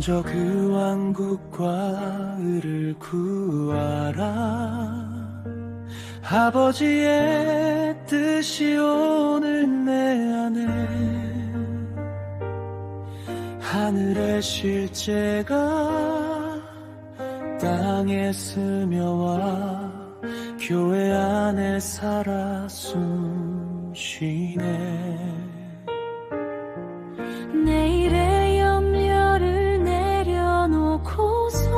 먼저 그 왕국과 의를 구하라. 아버지의 뜻이 오늘 내 안에 하늘의 실제가 땅에 스며와 교회 안에 살아 숨 쉬네. 내일의 염려를 내려놓고서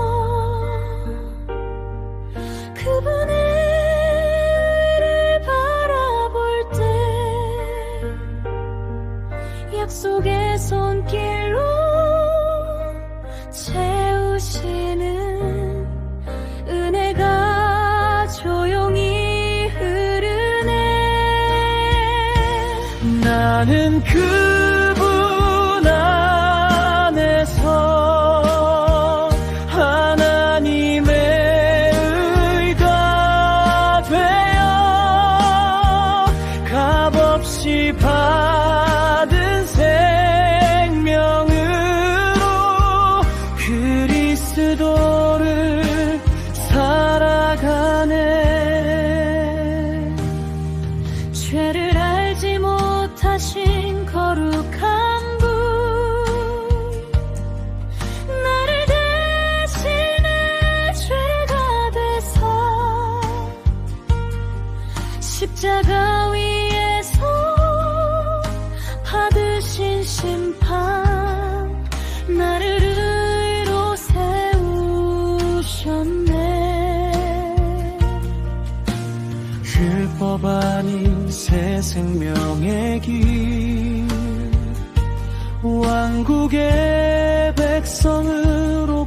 그분의 의를 바라볼 때 약속의 손길로 나는 십자가 위에서 받으신 심판 나를 의로 세우셨네. 율법 아닌 새 생명의 길 왕국의 백성으로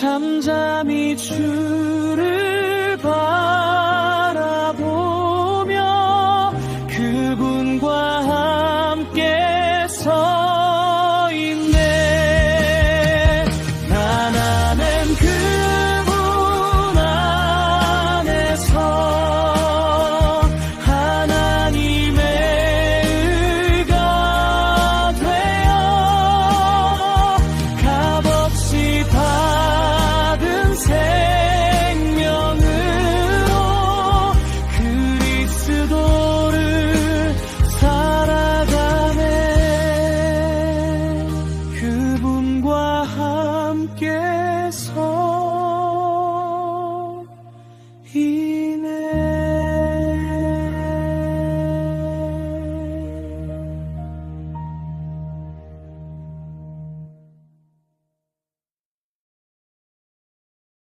잠잠히 주를